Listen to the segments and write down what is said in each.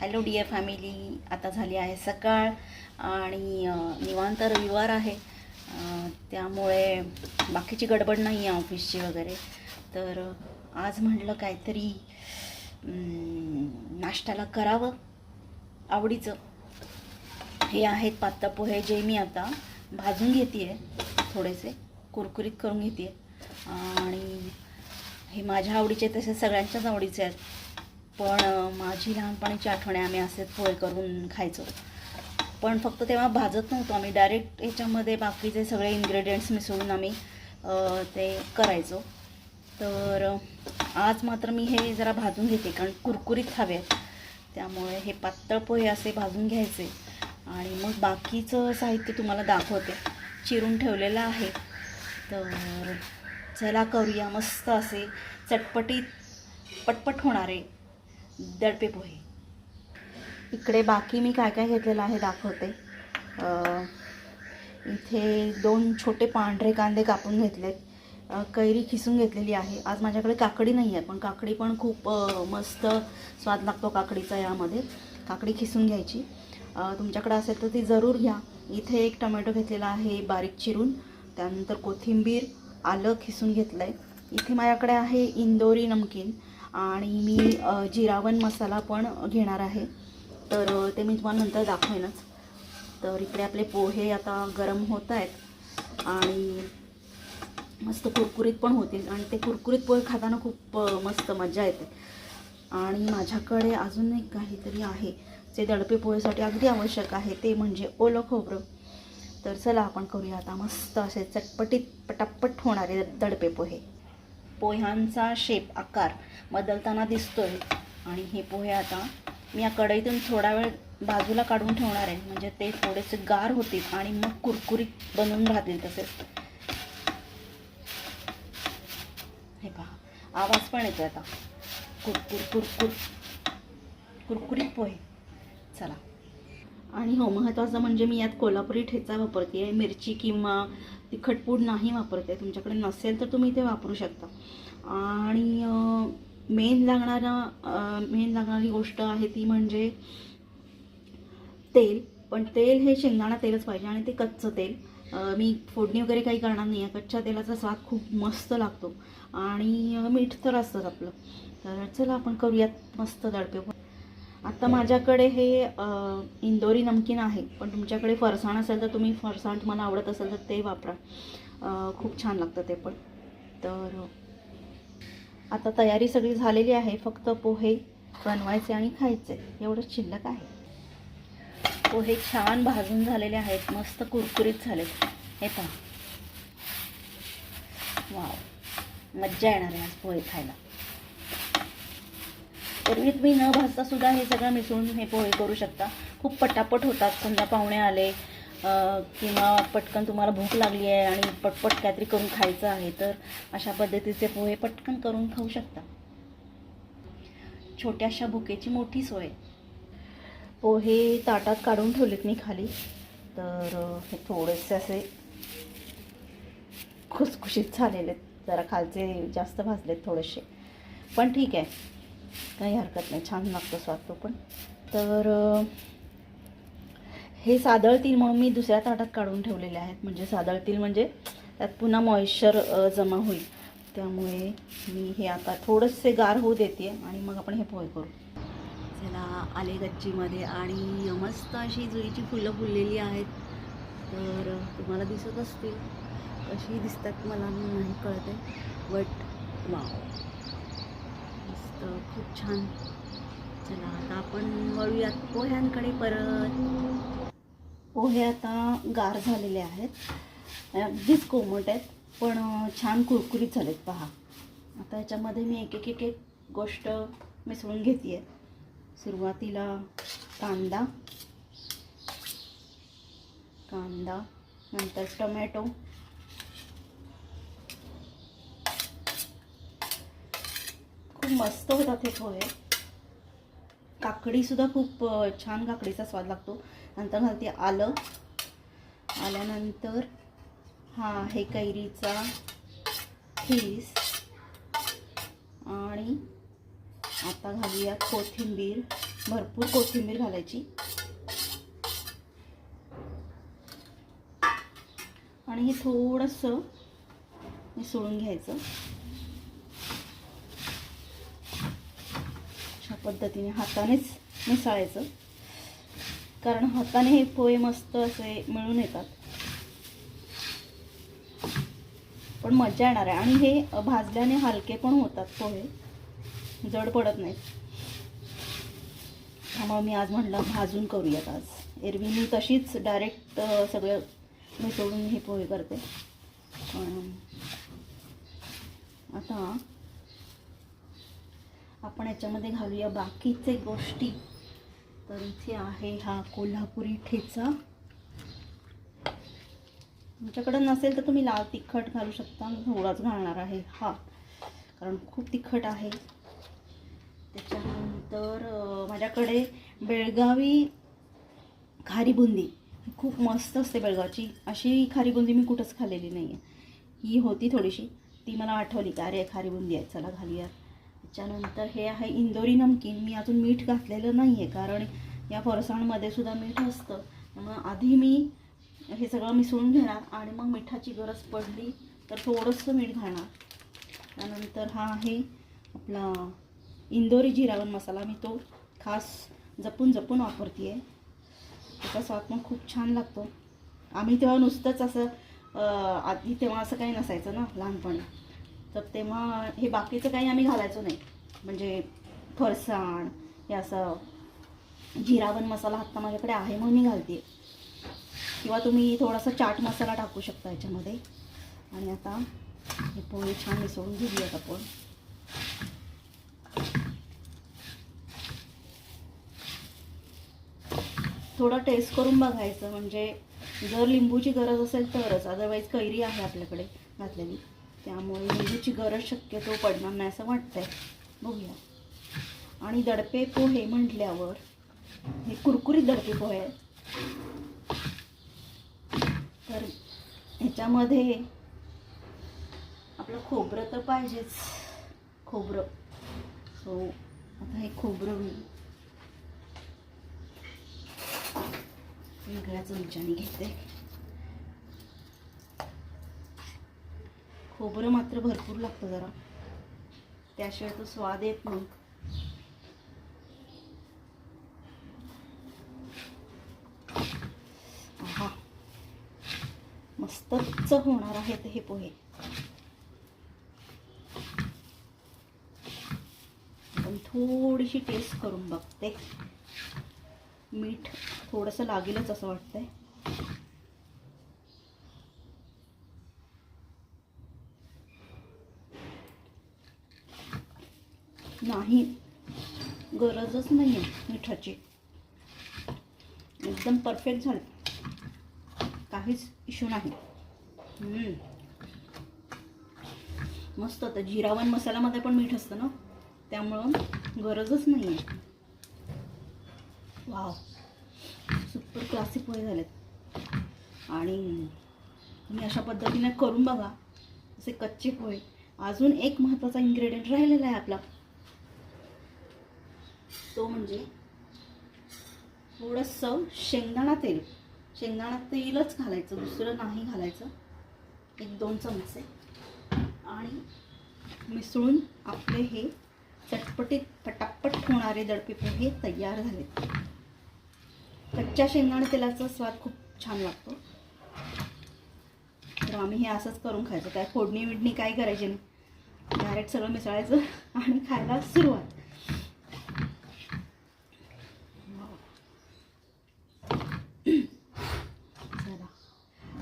Hello dear family आता झाली आहे सकाळ आणि निवांत रविवार आहे. त्यामुळे बाकीची गडबड नाही आहे ऑफिसची वगैरे. तर आज म्हटलं काहीतरी नाश्त्याला करावं. आवडीचं. हे आहेत पात्ता पोहे जे मी आता भाजून घेते आहे थोडेसे कुरकुरीत करून घेते आणि हे माझ्या आवडीचे तसे सगळ्यांच्याच आवडीचे आहेत. पण माझी लहानपणीची आठवणी आम्ही असेच पोहे करून खायचो. पण फक्त तेव्हा भाजत नव्हतो आम्ही. डायरेक्ट याच्यामध्ये बाकीचे सगळे इन्ग्रेडियंट्स मिसळून आम्ही ते करायचो. तर आज मात्र मी हे जरा भाजून घेते कारण कुरकुरीत हवे. आहेत त्यामुळे हे पातळ पोहे असे भाजून घ्यायचे. आणि मग बाकीचं साहित्य तुम्हाला दाखवते. चिरून ठेवलेलं आहे. तर चला करूया मस्त असे चटपटीत पटपट होणारे दडपे पोहे. इकडे बाकी मी काय काय घेतलेलं आहे दाखवते. इथे दोन छोटे पांढरे कांदे कापून घेतलेत. कैरी खिसून घेतलेली आहे. आज माझ्याकडे काकडी नाही आहे पण काकडी पण खूप मस्त स्वाद लागतो काकडीचा यामध्ये. काकडी खिसून घ्यायची. तुमच्याकडे असेल तर ती जरूर घ्या. इथे एक टोमॅटो घेतलेला आहे बारीक चिरून. त्यानंतर कोथिंबीर आलं खिसून घेतलं आहे इथे माझ्याकडे आहे इंदोरी नमकीन. आणि मी जिरावन मसाला पण घेणार आहे. तर ते मी तुम्हाला नंतर दाखवेनच. तर इकडे आपले पोहे आता गरम होत आहेत. आणि मस्त कुरकुरीत पण होतील. आणि ते कुरकुरीत पोहे खाताना खूप मस्त मजा येते. आणि माझ्याकडे अजून एक काहीतरी आहे. जे दडपे पोहेसाठी अगदी आवश्यक आहे ते म्हणजे ओलं खोबरं. तर चला आपण करूया आता मस्त असे चटपटीत पटापट होणारे दडपे पोहे. पोह्यांचा शेप आकार बदलताना दिसतोय. आणि हे पोहे आता मी या कढईतून थोडा वेळ बाजूला काढून ठेवणार आहे. म्हणजे ते थोडेसे गार होतील आणि मग कुरकुरीत बनून राहतील तसेच. हे पहा आवाज पण येतो आता. कुरकुर कुरकुर कुरकुरीत पोहे. चला. आणि हो महत्त्वाचं म्हणजे मी यात कोल्हापुरी ठेचा वापरते आहे मिरची किंवा तिखट पूड नाही वापरते. तुमच्याकडे नसेल तर तुम्ही ते वापरू शकता. आणि मेन लागणारा मेन लागणारी गोष्ट आहे ती म्हणजे तेल. पण तेल हे शेंगदाणा तेलच पाहिजे आणि ते कच्चं तेल. मी फोडणी वगैरे काही करणार नाही आहे कच्च्या तेलाचा स्वाद खूप मस्त लागतो. आणि मीठ तर असतंच आपलं. तर चला आपण करूयात मस्त दडपे आता माझ्याकडे हे इंदोरी नमकीन आहे. पण तुमच्याकडे फरसाण असेल तर तुम्ही फरसाण तुम्हाला आवडत असेल तर ते वापरा. खूप छान लागतं ते पण. तर आता तयारी सगळी झालेली आहे. फक्त पोहे बनवायचे आणि खायचे. एवढंच शिल्लक आहे. पोहे छान भाजून झालेले आहेत. मस्त कुरकुरीत झालेत. हे पहा. वाव. मज्जा येणार आहे आज पोहे खायला. पूर्वी तुम्ही न भाजता सुद्धा हे सगळं मिसळून हे पोहे करू शकता. खूप पटापट होतात. समजा पाहुणे आले किंवा पटकन तुम्हाला भूक लागली आहे आणि पटपट काहीतरी करून खायचं आहे तर अशा पद्धतीचे पोहे पटकन करून खाऊ शकता. छोट्याशा भुकेची मोठी सोय. पोहे ताटात काढून ठेवलेत मी खाली. तर हे थोडेसे असे खुसखुशीत झालेले आहेत. जरा खालचे जास्त भाजलेत थोडेसे. पण ठीक आहे. काही हरकत नाही. छान लागतो स्वाद तो पण. तर हे सादळतील म्हणून मी दुसऱ्या ताटात काढून ठेवलेले आहेत. म्हणजे सादळतील म्हणजे त्यात पुन्हा मॉइश्चर जमा होईल. त्यामुळे मी हे आता थोडंसे गार होऊ देते आणि मग आपण हे पोहे करू. त्याला आले गच्चीमध्ये आणि मस्त अशी जुईची फुलं फुललेली आहेत. तर तुम्हाला दिसत असतील. कशी दिसतात मला नाही कळते बट वाव मस्त खूप छान. चला आता आपण वळूयात पोह्यांकडे परत. पोहे आता गार झालेले आहेत. अगदीच कोमट आहेत पण छान कुरकुरीत झालेत पहा. आता याच्यामध्ये मी एक एक एक एक गोष्ट मिसळून घेते आहे सुरुवातीला कांदा. कांदा नंतर टोमॅटो. मस्त होतात हे पोहे. काकडीसुद्धा खूप छान काकडीचा स्वाद लागतो. नंतर घालते आलं. आल्यानंतर हा आहे कैरीचा खीस. आणि आता घालूयात कोथिंबीर. भरपूर कोथिंबीर घालायची. आणि हे थोडंसं मिसळून घ्यायचं अशा पद्धतीने हातानेच मिसळायचं. कारण हाताने हे पोहे मस्त असे मिळून येतात. पण मजा येणार आहे. आणि हे भाजल्याने हलके पण होतात पोहे. जड पडत नाहीत. त्यामुळे मी आज म्हटलं भाजून करूयात आज. एरवी मी तशीच डायरेक्ट सगळं मिसळून हे पोहे करते. पण आता आपण याच्यामध्ये घालूया बाकीचे गोष्टी. तर इथे आहे हा कोल्हापुरी ठेचा. तुमच्याकडं नसेल तर तुम्ही लाल तिखट घालू शकता. मी थोडाच घालणार आहे हा कारण खूप तिखट आहे. त्याच्यानंतर माझ्याकडे बेळगावी खारी बुंदी ही खूप मस्त असते बेळगावची. अशी खारी बुंदी मी कुठंच खाल्लेली नाही आहे ही होती थोडीशी. ती मला आठवली का अरे खारी बुंदी आहे चला घालूया त्याच्यानंतर हे आहे इंदोरी नमकीन. मी अजून मीठ घातलेलं नाही आहे कारण या फरसाणमध्ये सुद्धा मीठ असतं. त्यामुळं आधी मी हे सगळं मिसळून घेणार आणि मग मिठाची गरज पडली तर थोडंसं मीठ घालणार. त्यानंतर हा आहे आपला इंदोरी जिरावन मसाला. मी तो खास जपून जपून वापरते आहे त्याचा स्वाद पण खूप छान लागतो. आम्ही तेव्हा नुसतंच असं आधी तेव्हा असं काही नसायचं ना लहानपणी. तर तेव्हा हे बाकीचं काही आम्ही घालायचो नाही. म्हणजे फरसाण हे असं जिरावन मसाला आत्ता माझ्याकडे आहे म्हणून मी घालते. किंवा तुम्ही थोडासा चाट मसाला टाकू शकता याच्यामध्ये. आणि आता हे पोळी छान मिसळून घेऊयात आपण. थोडं टेस्ट करून बघायचं. म्हणजे जर लिंबूची गरज असेल तरच. अदरवाईज कैरी आहे आपल्याकडे घातलेली. त्यामुळे लिंबूची गरज शक्यतो पडणार नाही असं वाटतंय. बघूया. आणि दडपे पोहे म्हटल्यावर हे कुरकुरीत दडपे पोहे आहेत. तर ह्याच्यामध्ये आपलं खोबरं तर पाहिजेच. खोबरं. सो आता हे खोबरं वेगळ्या चमच्याने घेते. खोबरं मात्र भरपूर लागतं जरा. त्याशिवाय तो स्वाद येत नाही. मस्तच होणार आहेत हे पोहे. पण थोडीशी टेस्ट करून बघते. मीठ थोडंसं लागेलच असं वाटतंय. नाही. गरजच नाही आहे मिठाची. एकदम परफेक्ट झालं. काहीच इश्यू नाही. मस्त होतं जिरावन मसाल्यामध्ये पण मीठ असतं ना? त्यामुळं गरजच नाही आहे वाव सुपर क्लासिक पोहे झालेत. आणि तुम्ही अशा पद्धतीने करून बघा. असे कच्चे पोहे. अजून एक महत्त्वाचा इन्ग्रेडियंट राहिलेला आहे आपला. तो म्हणजे थोडंसं शेंगदाणा तेल. शेंगदाणा तेलच घालायचं दुसरं नाही घालायचं. एक दोन चमचे. आणि मिसळून आपले हे चटपटीत पटापट होणारे दडपे पोहे तयार झाले. कच्च्या शेंगदाणा तेलाचा स्वाद खूप छान लागतो. तर आम्ही हे असंच करून खायचं. काय फोडणी विडणी काय करायची नाही. डायरेक्ट सगळं मिसळायचं आणि खायला सुरुवात चला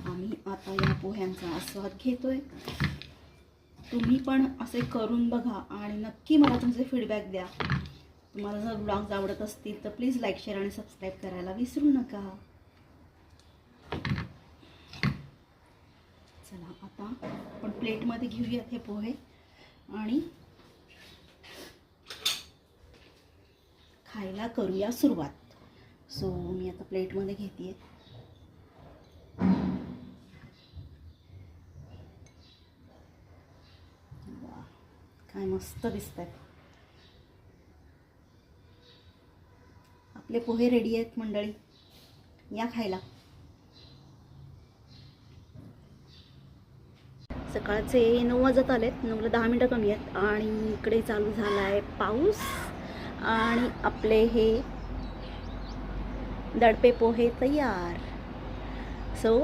आम्ही आता या पोह्यांचा आस्वाद घेतोय. तुम्ही पण असे करून बघा आणि नक्की मला तुमचे फीडबॅक द्या. तुम्हाला जर ब्लॉग्स आवडत असतील तर प्लीज लाईक शेअर आणि सबस्क्राईब करायला विसरू नका. चला आता आपण प्लेटमध्ये घेऊयात हे पोहे. आणि खायला करूया सुरुवात. सो मी आता प्लेटमध्ये घेते आणि मस्त दिसत आहेत आपले पोहे रेडी आहेत मंडळी. या खायला. सकाळचे नऊ वाजत आलेत. नऊला दहा मिनटं कमी आहेत. आणि इकडे चालू झाला आहे पाऊस. आणि आपले हे दडपे पोहे तयार. सो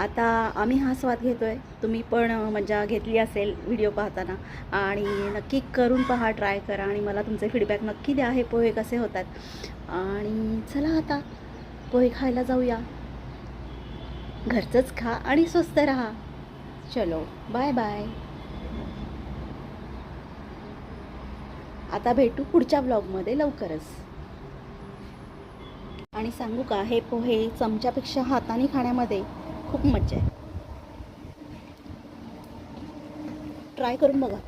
आता आम्ही हा स्वाद घेतो आहे तुम्ही पण मजा घेतली असेल व्हिडिओ पाहताना. आणि नक्की करून पहा ट्राय करा आणि मला तुमचे फीडबॅक नक्की द्या. हे पोहे कसे होतात? आणि चला आता पोहे खायला जाऊया. घरचंच खा आणि स्वस्त राहा. चलो बाय बाय आता भेटू पुढच्या ब्लॉगमध्ये लवकरच. आणि सांगू का हे पोहे चमच्यापेक्षा हाताने खाण्यामध्ये खूप मजा आहे. ट्राय करून बघा.